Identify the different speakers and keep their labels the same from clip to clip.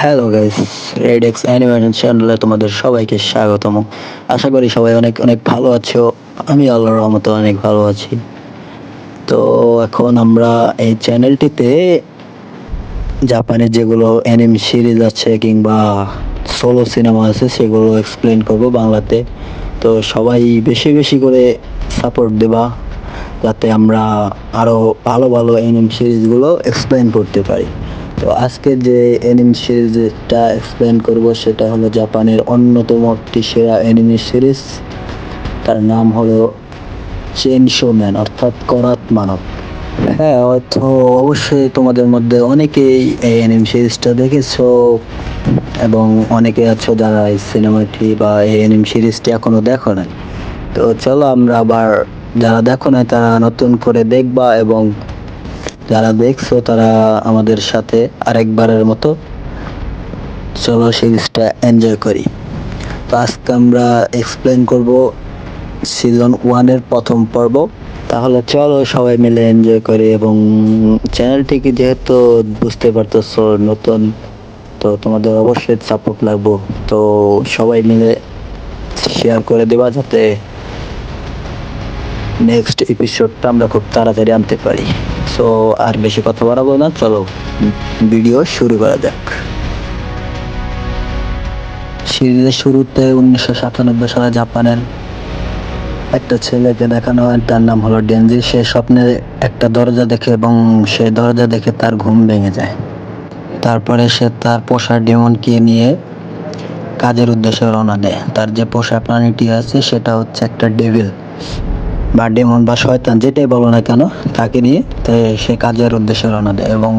Speaker 1: Hello guys RedX animation চ্যানেলে তোমাদের সবাইকে স্বাগতম। আশা করি সবাই অনেক অনেক ভালো আছো। আমি আল্লাহর রহমতে অনেক ভালো আছি। তো এখন আমরা এই চ্যানেলটিতে জাপানের যেগুলো অ্যানিমে সিরিজ আছে কিংবা সোলো সিনেমা আছে, সেগুলো এক্সপ্লেন করব বাংলাতে। তো সবাই বেশি বেশি করে সাপোর্ট দেবা, যাতে আমরা আরও ভালো ভালো অ্যানিম সিরিজগুলো এক্সপ্লেন করতে পারি। তো আজকে যে অ্যানিম সিরিজটা এক্সপ্লেন করব, সেটা হলো জাপানের অন্যতম একটি সেরা অ্যানিমে সিরিজ তার নাম হলো চেন শোম্যান অর্থাৎ করাত মানব। হ্যাঁ হয়তো অবশ্যই তোমাদের মধ্যে অনেকেই এই অ্যানিম সিরিজটা দেখেছ, এবং অনেকে আছো যারা এই সিনেমাটি বা এই অ্যানিম সিরিজটি এখনও দেখো নাই। তো চলো আমরা আবার যারা দেখো নাই, তারা নতুন করে দেখবা, এবং যারা দেখছ, তারা আমাদের সাথে আরেকবারের মতো চলো সিরিজটা এনজয় করি। তো আজকে আমরা এক্সপ্লেন করব সিজন ওয়ানের প্রথম পর্ব। তাহলে চলো সবাই মিলে এনজয় করি এবং চ্যানেলটিকে যেহেতু বুঝতে পারতেছো নতুন, তো তোমাদের অবশ্যই সাপোর্ট লাগবো। তো সবাই মিলে শেয়ার করে দেবা যাতে নেক্সট এপিসোডটা আমরা খুব তাড়াতাড়ি আনতে পারি। সো আর বেশি কথা বাড়াবো না, চলো ভিডিও শুরু করা যাক। সিরিজের শুরুতে উনিশশো সাতানব্বই সালে জাপানের একটা ছেলেকে দেখানো হয়, তার নাম হলো ডেনজি। সে স্বপ্নে একটা দরজা দেখে এবং সেই দরজা দেখে তার ঘুম ভেঙে যায়। তারপরে সে তার পোষা ডেমনকে নিয়ে কাজের উদ্দেশ্যে রওনা দেয়। তার যে পোষা প্রাণীটি আছে, সেটা হচ্ছে একটা ডেভিল। বা ডেমন বা শয়তান যেটাই বলো না কেন, তাকে নিয়ে সে কাজের উদ্দেশ্যে রওনা দেয় এবং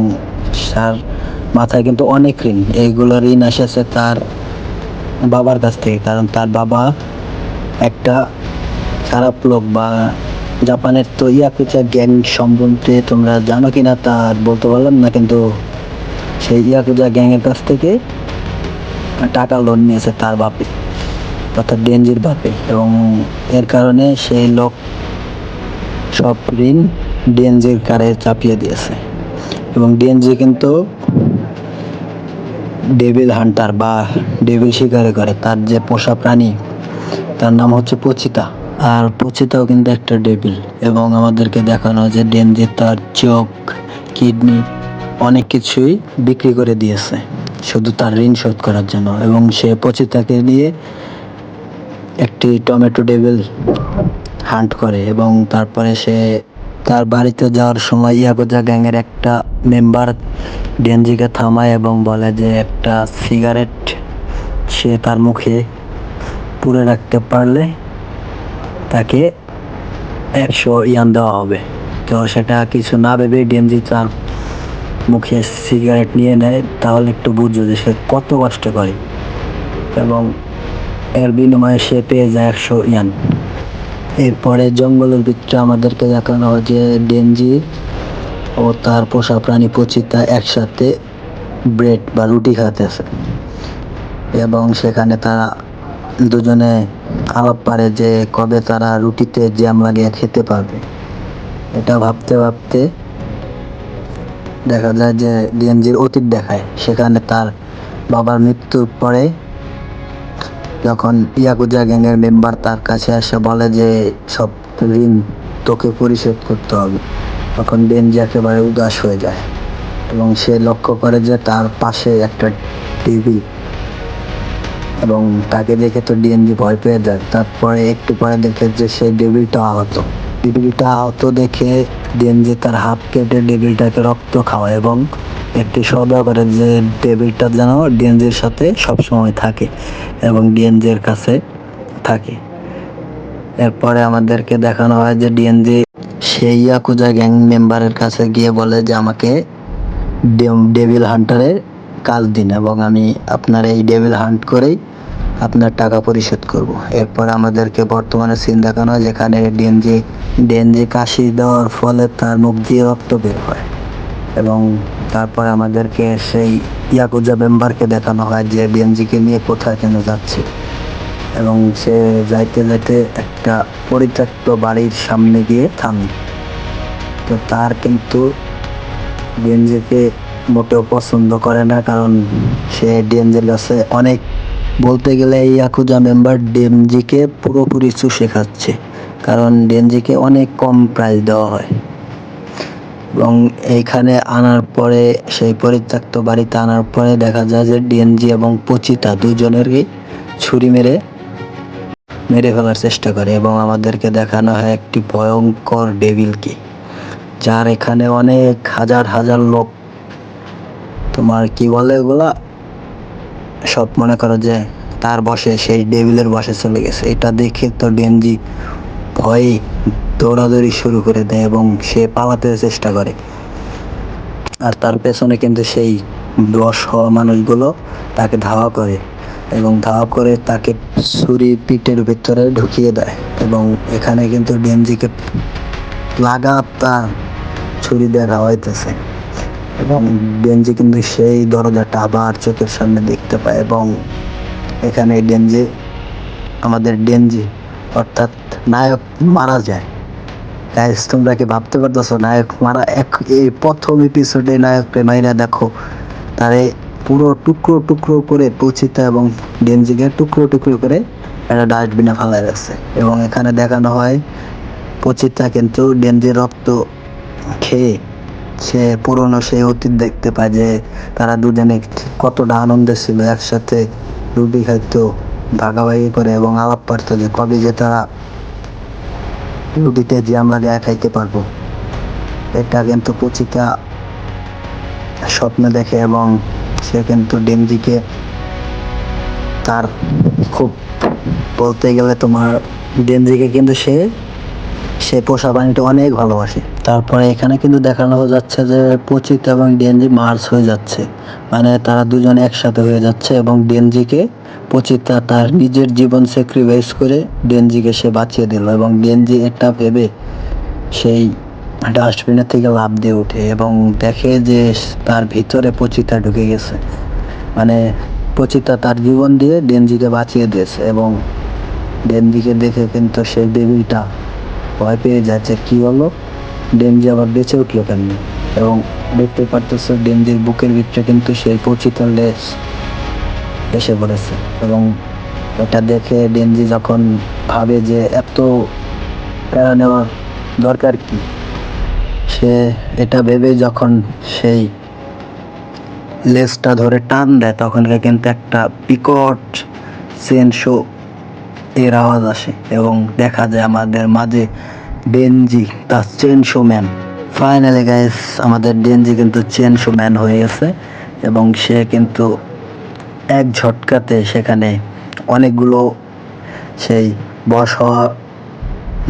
Speaker 1: তার মাথায় কিন্তু অনেক ঋণ। এইগুলো ঋণ এসেছে তার বাবার কাছ থেকে। কারণ তার বাবা একটা খারাপ লোক বা জাপানের তো ইয়াকুচা গ্যাং সম্বন্ধে তোমরা জানো কি না তা বলতে পারলাম না, কিন্তু সেই ইয়াকুজা গ্যাংয়ের কাছ থেকে টাকা লোন নিয়েছে তার বাপে, অর্থাৎ ডেঞ্জির বাপে। এবং এর কারণে সেই লোক সব ঋণ ডিএনজির কারে চাপিয়ে দিয়েছে। এবং ডিএনজি কিন্তু ডেভিল হান্টার বা ডেভিল শিকারে করে, তার যে পোষা প্রাণী, তার নাম হচ্ছে পচিতা। আর পচিতাও কিন্তু একটা ডেভিল এবং আমাদেরকে দেখানো যে ডেনজি তার চোখ কিডনি অনেক কিছুই বিক্রি করে দিয়েছে, শুধু তার ঋণ শোধ করার জন্য। এবং সে পচিতাকে নিয়ে একটি টমেটো ডেভিল হান্ট করে এবং তারপরে সে তার বাড়িতে যাওয়ার সময় ইয়াগোজা গ্যাংয়ের একটা মেম্বার ডেনজিকে থামায় এবং বলে যে একটা সিগারেট সে তার মুখে পুরে রাখতে পারলে তাকে একশো ইয়ান দেওয়া হবে। তো সেটা কিছু না ভেবে ডেনজি তার মুখে সিগারেট নিয়ে নেয়। তাহলে একটু বুঝছ যে সে কত কষ্ট করে এবং এর বিনিময়ে সে পেয়ে যায় একশো ইয়ান। এরপরে জঙ্গলের ভিতরে আমাদেরকে দেখানো হয় যে ও তার পোষা প্রাণী পচিতা একসাথে ব্রেড বা রুটি খাতেছে এবং সেখানে তারা দুজনে আলাপ পারে যে কবে তারা রুটিতে জ্যাম লাগিয়ে খেতে পারবে। এটা ভাবতে ভাবতে দেখা যায় যে ডিএনজির অতীত দেখায়। সেখানে তার বাবার মৃত্যুর পরে যখন ইয়াকুজা গ্যাংয়ের মেম্বার তার কাছে এসে বলে যে, সব ঋণ তোকে পরিশোধ করতে হবে। তখন ডেনজি একেবারে উদাস হয়ে যায় এবং সে লক্ষ্য করে যে তার পাশে একটা টিভি এবং তাকে দেখে তো ডিএনজি ভয় পেয়ে যায়। তারপরে একটু পরে দেখে যে সে ডেভিলটা আহত। ডেভিলটা আহত দেখে ডিএনজি তার হাত কেটে ডেভিলটাকে রক্ত খাওয়ায় এবং একটি সদা করে যে ডেভিলটা যেন ডিএনজির সাথে সবসময় থাকে এবং ডিএনজির কাছে থাকে। এরপরে আমাদেরকে দেখানো হয় যে ডিএনজি সেই ইয়াকুজা গ্যাং মেম্বারের কাছে গিয়ে বলে যে, আমাকে ডেভিল হান্টারের কাজ দিন এবং আমি আপনার এই ডেভিল হান্ট করেই আপনার টাকা পরিশোধ করব। এরপর আমাদেরকে বর্তমানে সিন দেখানো হয় যেখানে ডিএনজি ডিএনজি কাশি দেওয়ার ফলে তার মুখ দিয়ে রক্ত বের হয়। এবং তারপর আমাদেরকে সেই ইয়াকুজা মেম্বারকে দেখানো হয় যে ডিএনজিকে নিয়ে কোথায় কেন যাচ্ছে। এবং সে যাইতে যাইতে একটা পরিত্যক্ত বাড়ির সামনে গিয়ে থামে। তো তার কিন্তু ডিএনজিকে মোটেও পছন্দ করে না, কারণ সে ডিএনজির কাছে অনেক বলতে গেলে এই ইয়াকুজা মেম্বার ডিএমজিকে পুরোপুরি চুষে খাচ্ছে। কারণ ডিএনজিকে অনেক কম প্রাইস দেওয়া হয়। এবং এইখানে আনার পরে, সেই পরিত্যক্ত বাড়িতে আনার পরে দেখা যায় যে ডিএনজি এবং পচিতা দুজনেরই ছুরি মেরে মেরে ফেলার চেষ্টা করে এবং আমাদেরকে দেখানো হয় একটি ভয়ঙ্কর ডেভিলকে, যার এখানে অনেক হাজার হাজার লোক। তোমার কি বলে ওগুলা সব মনে করো যে তার বসে, সেই ডেভিলের বসে চলে গেছে। এটা দেখে তো ডেনজি ভয়ে দৌড়াদৌড়ি শুরু করে দেয় এবং সে পালাতে চেষ্টা করে। আর তার পেছনে কিন্তু সেই বশ হওয়া মানুষগুলো তাকে ধাওয়া করে এবং ধাওয়া করে তাকে ছুরি পিঠের ভিতরে ঢুকিয়ে দেয় এবং এখানে কিন্তু ডেনজিকে লাগাতার ছুরি দিয়ে খাওয়াইতেছে এবং ডেনজি কিন্তু সেই দরজাটা আবার চোখের সামনে দেখতে পায় এবং এখানে ডেনজি, আমাদের ডেনজি অর্থাৎ নায়ক মারা যায়। গাইস তোমরা কি ভাবতে পারতেছো, নায়ক মারা এক, এই প্রথম এপিসোডে নায়ককে মাইরা দেখো। তারে পুরো টুকরো টুকরো করে পৌঁছিতে এবং ডেনজিকে টুকরো টুকরো করে একটা ডাস্টবিনে ফেলাই রাখছে। এবং এখানে দেখানো হয় পচিতা কিন্তু ডেনজির রক্ত খেয়ে সে পুরনো সে অতীত দেখতে পায় যে তারা দুজনে কতটা আনন্দে ছিল, একসাথে রুটি খাইতো, ভাগাভাগি করে এবং আলাপ পারতো যে কবে যে তারা রুটিতে যে আমরা দেয়া খাইতে পারব। এটা কিন্তু পুচিকা স্বপ্ন দেখে এবং সে কিন্তু ডেমজিকে তার খুব বলতে গেলে তোমার ডেমজিকে কিন্তু সে সে পোষা প্রাণীটা অনেক ভালোবাসে। তারপরে এখানে কিন্তু দেখানো যাচ্ছে যে পচিত এবং ডেনজি মার্চ হয়ে যাচ্ছে। মানে তারা দুজন একসাথে হয়ে যাচ্ছে এবং ডেনজিকে পচিতা তার নিজের জীবন স্যাক্রিফাইস করে ডেনজিকে সে বাঁচিয়ে দিল এবং ডেনজি এটা ভেবে সেই ডাস্টবিনের থেকে লাভ দিয়ে ওঠে এবং দেখে যে তার ভিতরে পচিতা ঢুকে গেছে। মানে পচিতা তার জীবন দিয়ে ডেনজিকে বাঁচিয়ে দিয়েছে এবং ডেনজিকে দেখে কিন্তু সেই বেবিটা ভয় পেয়ে যাচ্ছে, কি হলো? ডেনজি আবার বেঁচে উঠল কেমনি এবং দেখতে পারতেছে, ডেনজির বুকের ভিতরে কিন্তু সেই পচিতার লেস এসে পড়েছে। এবং এটা দেখে ডেনজি যখন ভাবে যে এত প্যারা নেওয়ার দরকার কি, সে এটা ভেবে যখন সেই লেজটা ধরে টান দেয়, তখন কিন্তু একটা পিকট চেন শো এর আওয়াজ আসে। এবং দেখা যায় আমাদের মাঝে Denji the chainsaw man finally guys আমাদের ডেনজি কিন্তু চেন শো ম্যান হয়ে গেছে, এবং সে কিন্তু এক ঝটকাতে সেখানে অনেকগুলো সেই বশ হওয়া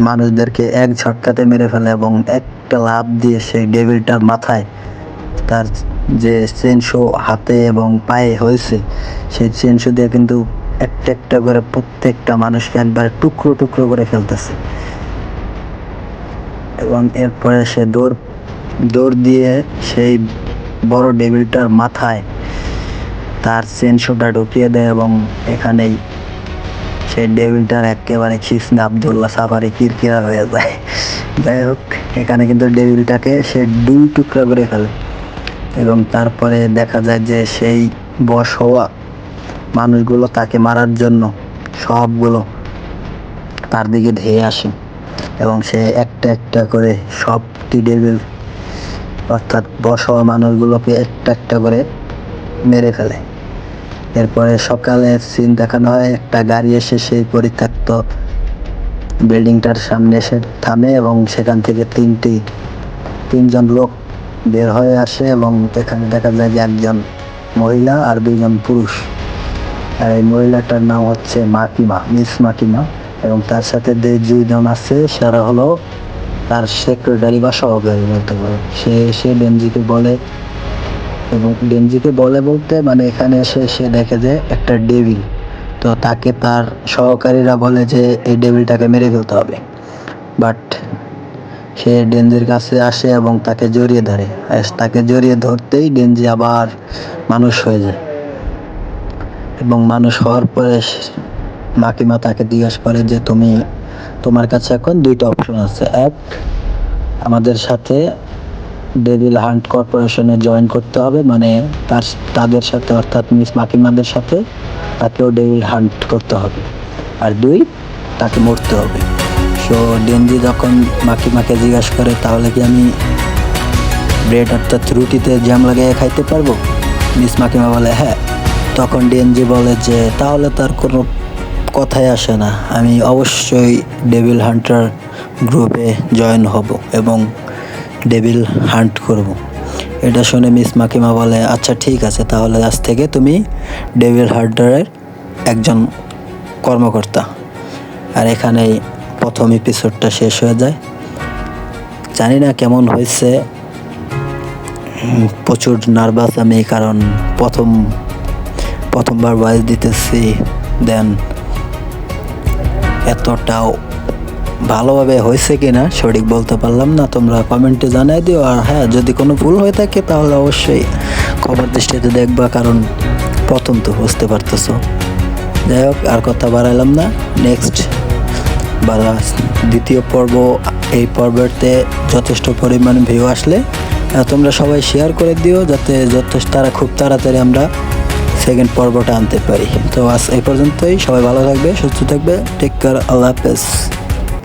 Speaker 1: মানুষদেরকে এক ঝটকাতে মেরে ফেলে এবং একটা লাভ দিয়ে সেই ডেভিলটার মাথায় তার যে চেনশো হাতে এবং পায়ে হয়েছে, সেই চেনশো দিয়ে কিন্তু একটা একটা করে প্রত্যেকটা মানুষকে একবার টুকরো টুকরো করে ফেলতেছে। এবং এরপরে সে দৌড় দৌড় দিয়ে সেই বড় ডেবিলটার মাথায় তার চেন চেনশোটা ঢুকিয়ে দেয় এবং এখানেই সেই ডেভিলটার একেবারে খিসনে আবদুল্লাহ সাফারি কিরকিরা হয়ে যায়। যাই হোক, এখানে কিন্তু ডেভিলটাকে সে দুই টুকরা করে ফেলে এবং তারপরে দেখা যায় যে সেই বস হওয়া মানুষগুলো তাকে মারার জন্য সবগুলো তার দিকে ধেয়ে আসে। এবং সে একটা একটা করে সব ডেভিল অর্থাৎ হওয়া মানুষগুলোকে একটা একটা করে মেরে ফেলে। এরপরে সকালে সিন দেখানো হয়, একটা গাড়ি এসে সেই পরিত্যক্ত বিল্ডিংটার সামনে এসে থামে এবং সেখান থেকে তিনটি, তিনজন লোক বের হয়ে আসে এবং এখানে দেখা যায় যে একজন মহিলা আর দুইজন পুরুষ। আর এই মহিলাটার নাম হচ্ছে মাকিমা, মিস মাকিমা। এবং তার সাথে যে দুইজন আছে, সেরা হলো তার সেক্রেটারি বা সহকারী বলতে পারো। সে সে ডেনজিকে বলে এবং ডেনজিকে বলে বলতে মানে এখানে এসে সে দেখে যে একটা ডেভিল তো তাকে তার সহকারীরা বলে যে এই ডেভিলটাকে মেরে ফেলতে হবে। বাট সে ডেনজির কাছে আসে এবং তাকে জড়িয়ে ধরে। তাকে জড়িয়ে ধরতেই ডেনজি আবার মানুষ হয়ে যায়। এবং মানুষ হওয়ার পরে মাকিমা তাকে জিজ্ঞাসা করে যে, তুমি তোমার কাছে এখন দুইটা অপশন আছে। এক, আমাদের সাথে ডেভিল হান্ট কর্পোরেশনে জয়েন করতে হবে মানে তার, তাদের সাথে, অর্থাৎ মিস মাকিমাদের সাথে তাকেও ডেভিল হান্ট করতে হবে। আর দুই, তাকে মরতে হবে। সো ডেনজি যখন মাকিমাকে জিজ্ঞাসা করে, তাহলে কি আমি ব্রেড অর্থাৎ রুটিতে জ্যাম লাগিয়ে খাইতে পারব? মিস মাকিমা বলে হ্যাঁ। তখন ডিএনজি বলে যে, তাহলে তার কোনো কথাই আসে না। আমি অবশ্যই ডেভিল হান্টার গ্রুপে জয়েন হব এবং ডেভিল হান্ট করব। এটা শুনে মিস মাকিমা বলে আচ্ছা ঠিক আছে, তাহলে আজ থেকে তুমি ডেভিল হান্টারের একজন কর্মকর্তা। আর এখানেই প্রথম এপিসোডটা শেষ হয়ে যায়। জানি না কেমন হয়েছে। প্রচুর নার্ভাস আমি, কারণ প্রথম, প্রথমবার ভয়েস দিতেছি দেন এতটাও ভালোভাবে হয়েছে কিনা সঠিক বলতে পারলাম না। তোমরা কমেন্টে জানাই দিও। আর হ্যাঁ যদি কোনো ভুল হয়ে থাকে তাহলে অবশ্যই খবর দৃষ্টিতে দেখবা, কারণ প্রথম তো বুঝতে পারতেছো। যাই হোক, আর কথা বাড়াইলাম না। নেক্সট বা দ্বিতীয় পর্ব, এই পর্বতে যথেষ্ট পরিমাণ ভিউ আসলে। তোমরা সবাই শেয়ার করে দিও, যাতে যথেষ্ট, তারা খুব তাড়াতাড়ি আমরা সেকেন্ড পর্বটা আনতে পারি। তো আজ এই পর্যন্তই। সবাই ভালো থাকবে, সুস্থ থাকবে। টেক কেয়ার আল্লাহ হাফেজ।